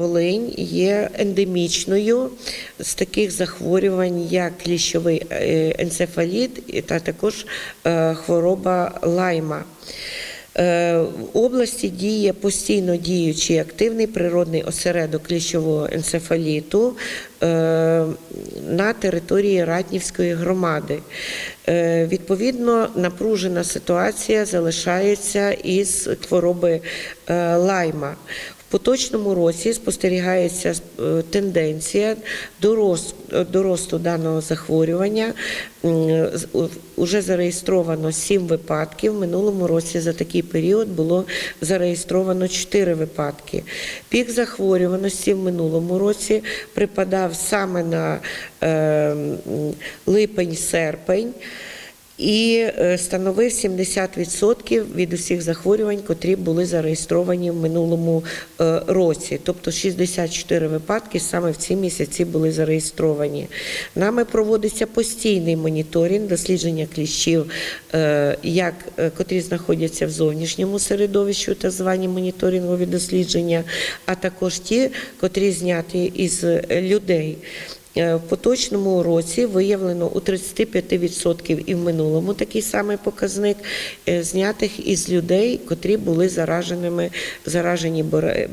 Волинь є ендемічною з таких захворювань, як кліщовий е, енцефаліт та також е, хвороба лайма. Е, В області діє постійно діючий активний природний осередок кліщового енцефаліту на території Ратнівської громади. Відповідно, напружена ситуація залишається із хвороби лайма. Поточному році спостерігається е, тенденція до росту, до росту даного захворювання. Уже зареєстровано 7 випадків. В минулому році за такий період було зареєстровано 4 випадки. Пік захворюваності в минулому році припадав саме на е, липень-серпень і е, становив 70% від усіх захворювань, котрі були зареєстровані в минулому е, році. Тобто 64 випадки саме в ці місяці були зареєстровані. Нами проводиться постійний моніторинг дослідження кліщів, е, як котрі знаходяться в зовнішньому середовищі, так звані моніторингові дослідження, а також ті, котрі зняті із людей. Е, В поточному році виявлено у 35% і в минулому такий самий показник е, знятих із людей, котрі були зараженими, заражені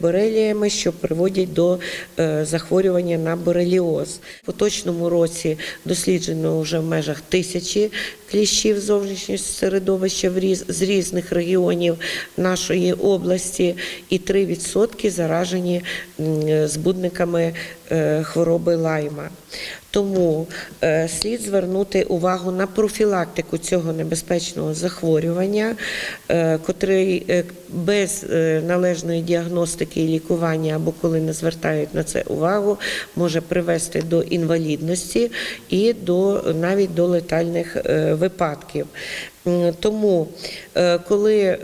бореліями, що приводять до е, захворювання на бореліоз. В поточному році досліджено вже в межах тисячі кліщів зовнішнього середовища з різних регіонів нашої області, і 3% заражені збудниками хвороби лайма. Тому е, слід звернути увагу на профілактику цього небезпечного захворювання, е, котрий е, без належної діагностики і лікування, або коли не звертають на це увагу, може привести до інвалідності і до навіть до летальних випадків. Тому, коли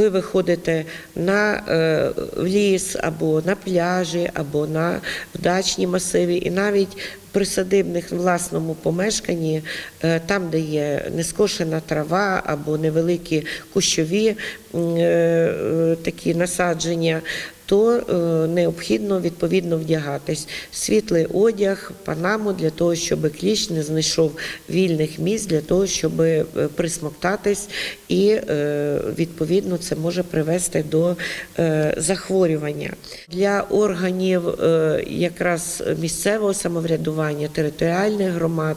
ви виходите на е, ліс або на пляжі, або на дачні масиві, і навіть при присадибних власному помешканні, е, там, де є нескошена трава або невеликі кущові е, такі насадження. То е, необхідно відповідно вдягатись світлий одяг, панаму для того, щоб кліщ не знайшов вільних місць для того, щоб е, присмоктатись, і е, відповідно це може привести до захворювання для органів якраз місцевого самоврядування, територіальних громад.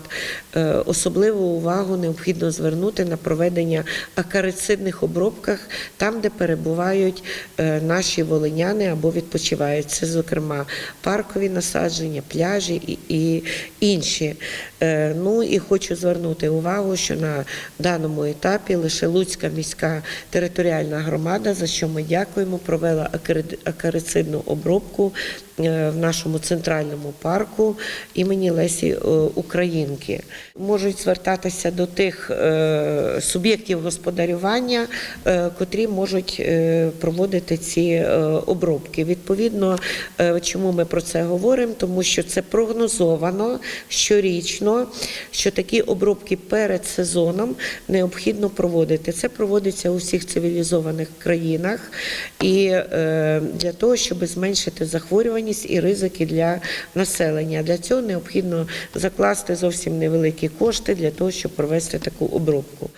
Особливу увагу необхідно звернути на проведення акарицидних обробках там, де перебувають наші волиняни або відпочивають. Це, зокрема, паркові насадження, пляжі і, і інші. Е, Ну і хочу звернути увагу, що на даному етапі лише Луцька міська територіальна громада, за що ми дякуємо, провела акари- акарицидну обробку в нашому центральному парку імені Лесі е, Українки. Можуть звертатися до тих е, суб'єктів господарювання, е, котрі можуть е, проводити ці е, обробки. Відповідно, е, чому ми про це говоримо? Тому що це прогнозовано щорічно, що такі обробки перед сезоном необхідно проводити. Це проводиться у всіх цивілізованих країнах і е, для того, щоб зменшити захворюваність і ризики для населення. Для цього необхідно закласти зовсім невеликі кошти для того, щоб провести таку обробку.